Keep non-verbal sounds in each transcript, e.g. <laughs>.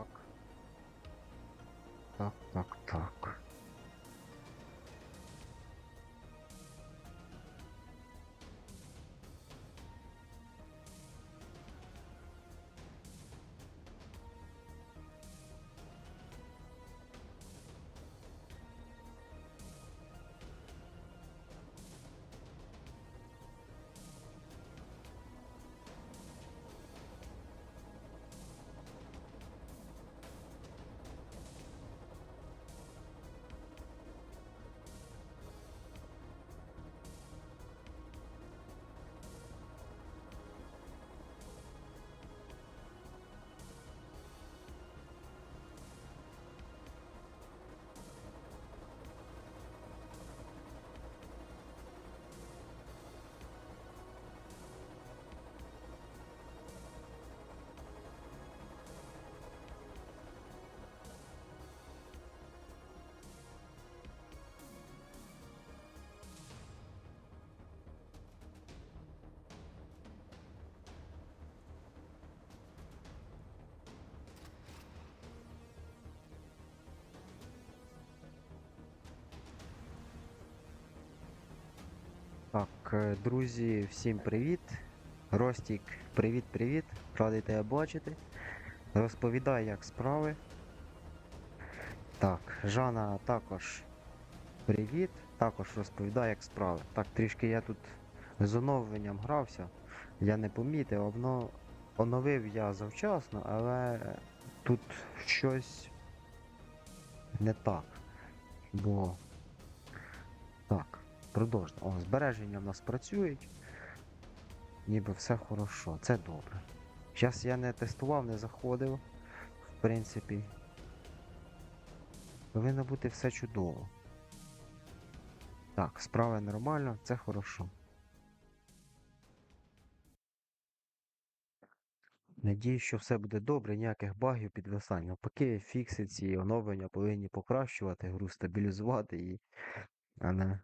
Так. Так, так, так. Так, е, друзі, всім привіт. Ростік, привіт-привіт. Радий тебе бачити. Розповідай, як справи. Так, Жана також привіт. Також розповідай, як справи. Так, трішки я тут з оновленням грався. Я не помітив, воно оновив я завчасно, але тут щось не так. Бо. Так. Продовжно. О, збереження в нас працюють. Ніби все хорошо. Це добре. Зараз я не тестував, не заходив. В принципі. Повинно бути все чудово. Так, справа нормально, це хорошо. Надіюсь, що все буде добре, ніяких багів підвисань. Навпаки, фікси ці оновлення повинні покращувати гру, стабілізувати її, а не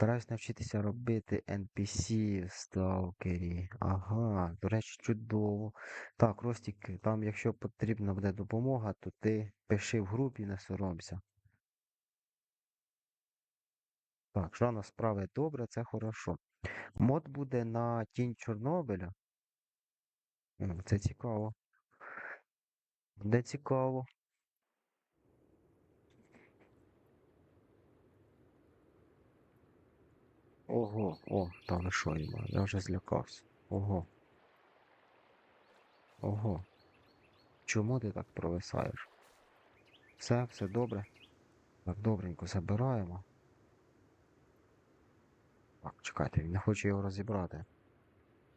Стараюсь навчитися робити NPC в сталкері. Ага, до речі, чудово. Так, Ростік, там, якщо потрібна буде допомога, то ти пиши в групі, не соромся. Так, Жана справи добре, це хорошо. Мод буде на тінь Чорнобиля. Це цікаво. Буде цікаво. Ого, о, там і що йому? Я вже злякався. Ого. Ого. Чому ти так провисаєш? Все, все добре. Так, добренько забираємо. Так, чекайте, не хоче його розібрати.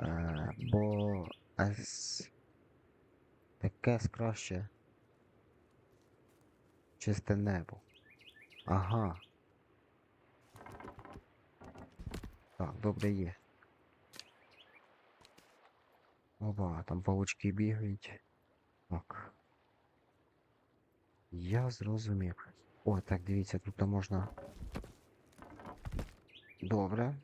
Е, бо С. Таке краще. Чисте небо. Ага. Так, добре є. Оба, там павучки бігають. Так. Я зрозумів. О, так, дивіться, тут можна. Добре.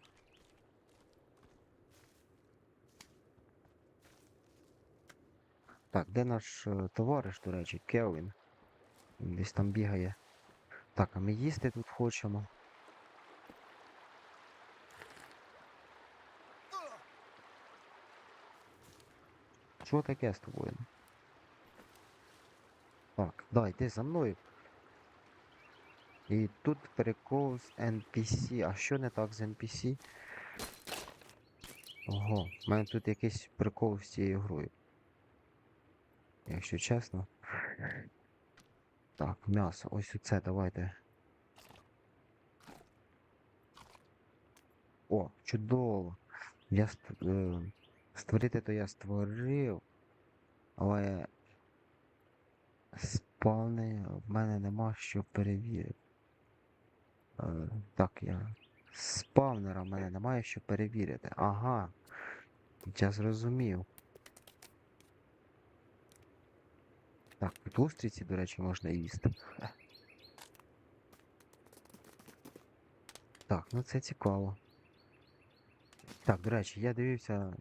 Так, де наш е, товариш, до речі, Келвін? Десь там бігає. Так, а ми їсти тут хочемо. Що таке з тобою? Так, да, йди за мною. І тут прикол з NPC. А що не так з NPC? Ого, в мене тут якийсь прикол з цією грою. Якщо чесно. Так, м'ясо. Ось оце давайте. О, чудово. Я ст- е, створити то я створив. Але спавни в мене нема що перевірити. Е, так, я. Спавнера в мене немає що перевірити. Ага. Я зрозумів. Так, тут устриці, до речі, можна їсти. Так, ну це цікаво. Так, до речі, я дивився.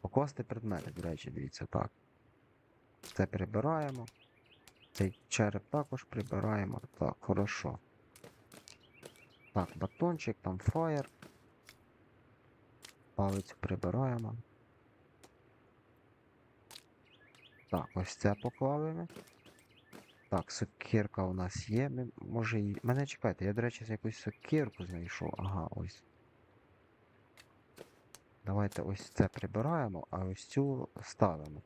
Покласти предмети, до речі, дивіться, так. Це прибираємо. Цей череп також прибираємо. Так, хорошо. Так, батончик, там фаєр. Палицю прибираємо. Так, ось це поклали ми. Так, сокирка у нас є. Ми, може. Мене чекайте, я, до речі, якусь сокирку знайшов. Ага, ось. Давайте ось це прибираємо, а ось цю ставимо.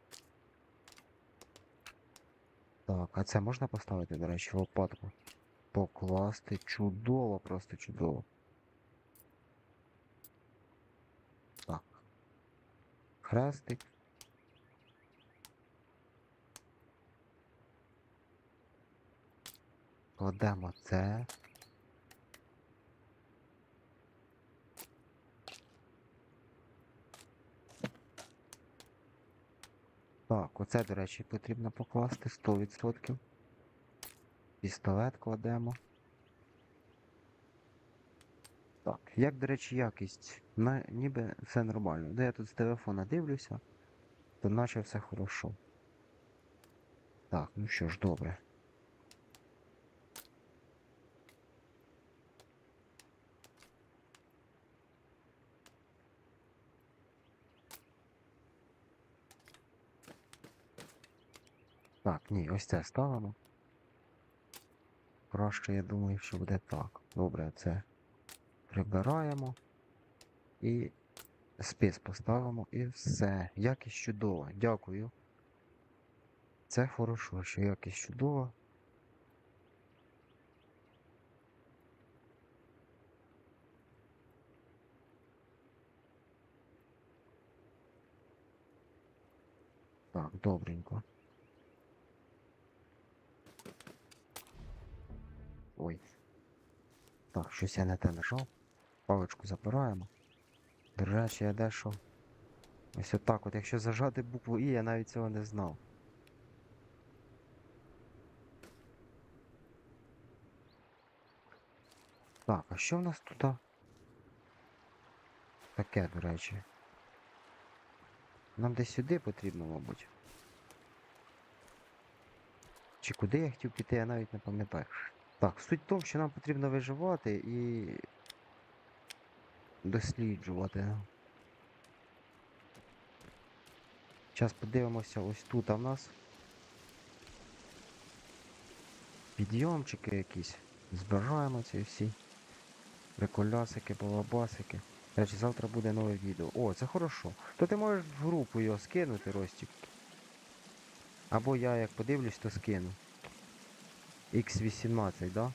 Так, а це можна поставити, до речі, лопатку? Покласти чудово, просто чудово. Так. Хрестик. Кладемо це. Так, оце, до речі, потрібно покласти 100%. Пістолет кладемо. Так, як, до речі, якість? На, ніби все нормально. Де я тут з телефона дивлюся, то наче все хорошо. Так, ну що ж, добре. Так, ні, ось це ставимо. Краще, я думаю, що буде так. Добре, це прибираємо. І спис поставимо і все. Якість чудова. Дякую. Це хорошо, що якість чудова. Так, добренько. Ой. Так, щось я не те нажав. Паличку забираємо. До речі, я дещо. Ось отак от. Якщо зажати букву І, я навіть цього не знав. Так, а що в нас тут? Таке, до речі. Нам десь сюди потрібно, мабуть. Чи куди я хотів піти, я навіть не пам'ятаю. Так, суть в тому, що нам потрібно виживати і досліджувати. Зараз подивимося ось тут а в нас. Підйомчики якісь. Збираємо ці всі. Приколясики, балабасики. Речі, завтра буде нове відео. О, це хорошо. То ти можеш в групу його скинути, Ростік. Або я як подивлюсь, то скину. X18, да?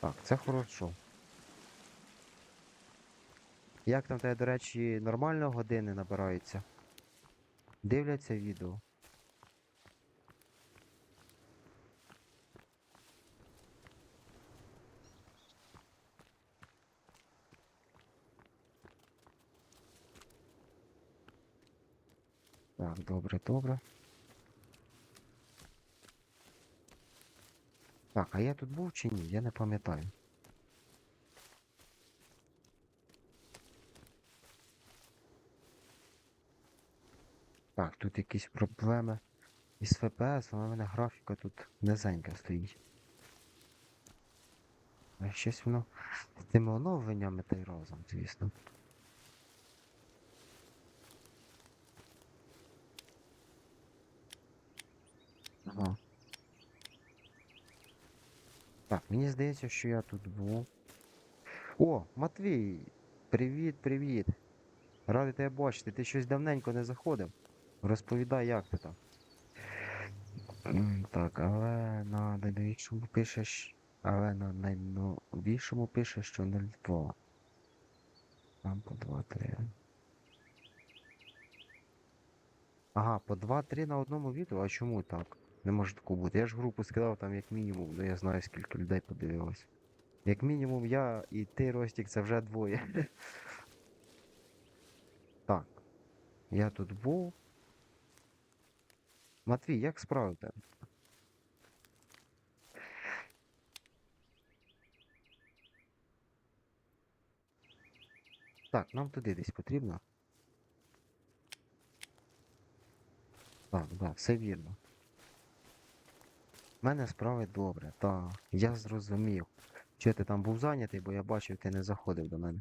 Так, це хорошо. Як там тебе, до речі, нормально години набираються? Дивляться відео. Так, добре, добре. Так, а я тут був чи ні? Я не пам'ятаю. Так, тут якісь проблеми із ФПС, але в мене графіка тут низенька стоїть. А щось воно з тими оновленнями та й разом, звісно. Ага. Так, мені здається, що я тут був. О, Матвій! Привіт, привіт! Радий тебе бачити. Ти щось давненько не заходив. Розповідай, як ти там. Так, але на найновішому пишеш. Але на найновішому пише, що 02. Там по 2-3. Ага, по 2-3 на одному відео? А чому так? Не може такого бути. Я ж групу скидав там як мінімум, ну я знаю скільки людей подивилось. Як мінімум я і ти, Ростік, це вже двоє. <laughs> Так. Я тут був. Матвій, як справи в? Так, нам туди десь потрібно. Так, да, все вірно. У мене справи добре, та я зрозумів. Чи ти там був зайнятий, бо я бачив, ти не заходив до мене.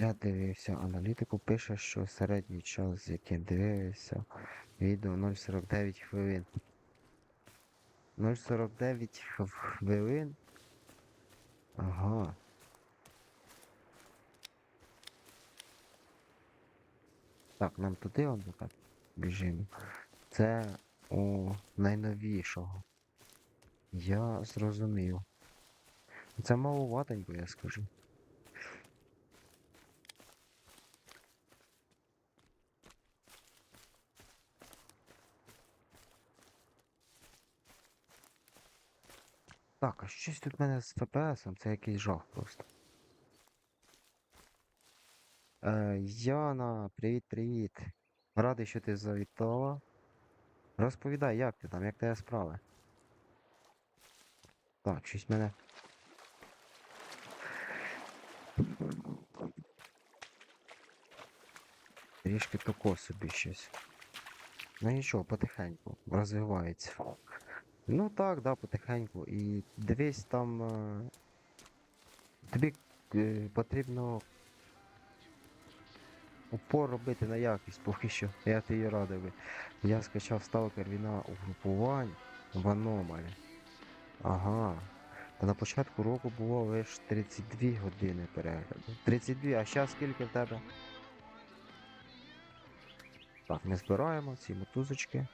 Я дивився, аналітику пише, що середній час, з яким дивився, відео 0,49 хвилин. 0,49 хвилин? Ага. Так, нам туди он так біжимо. Це у найновішого. Я зрозумів. Це маловатенько, я скажу. Так, а щось тут в мене з ФПСом, це якийсь жах просто. Е, Яна, привіт-привіт. Радий, що ти завітала. Розповідай, як ти там, як тебе справи? Так, щось мене. Трішки тако собі щось. Ну нічого, потихеньку, розвивається. Ну так, да, потихеньку. І дивись там. е, Тобі е, потрібно упор робити на якість, поки що. Я тобі радив. би. Я скачав сталкер війна угрупувань в аномалі. Ага. Та на початку року було лише 32 години перегляду. 32, а зараз скільки в тебе? Так, ми збираємо ці мотузочки.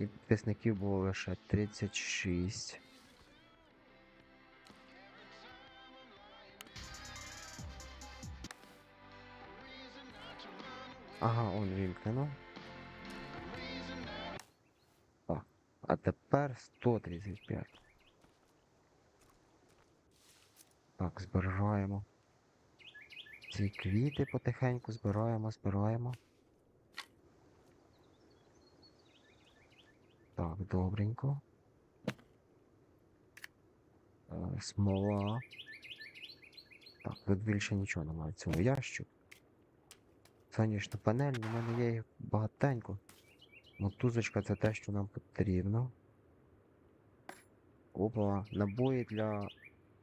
І підписників було лише 36. Ага, он вімкнено. Так, а тепер 135. Так, збираємо. Ці квіти потихеньку збираємо, збираємо. Так, добренько. Е, Смола. Так, тут більше нічого немає в цьому ящику. Сонячна панель, у мене є їх багатенько. Мотузочка це те, що нам потрібно. Опа, набої для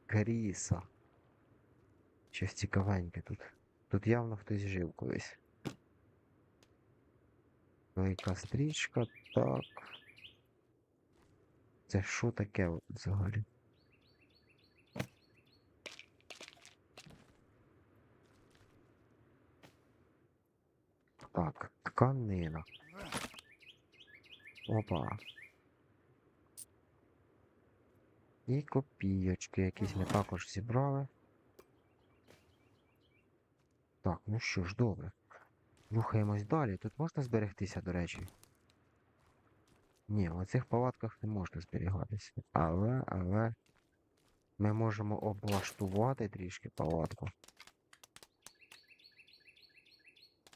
Кріса. Щось цікавеньке тут. Тут явно хтось жив колись. Велика стрічка, так. Це що таке от взагалі? Так, тканина. Опа. І копійочки якісь ми також зібрали. Так, ну що ж, добре. Рухаємось далі. Тут можна зберегтися, до речі. Ні, в цих палатках не можна зберігатися. Але, але. Ми можемо облаштувати трішки палатку.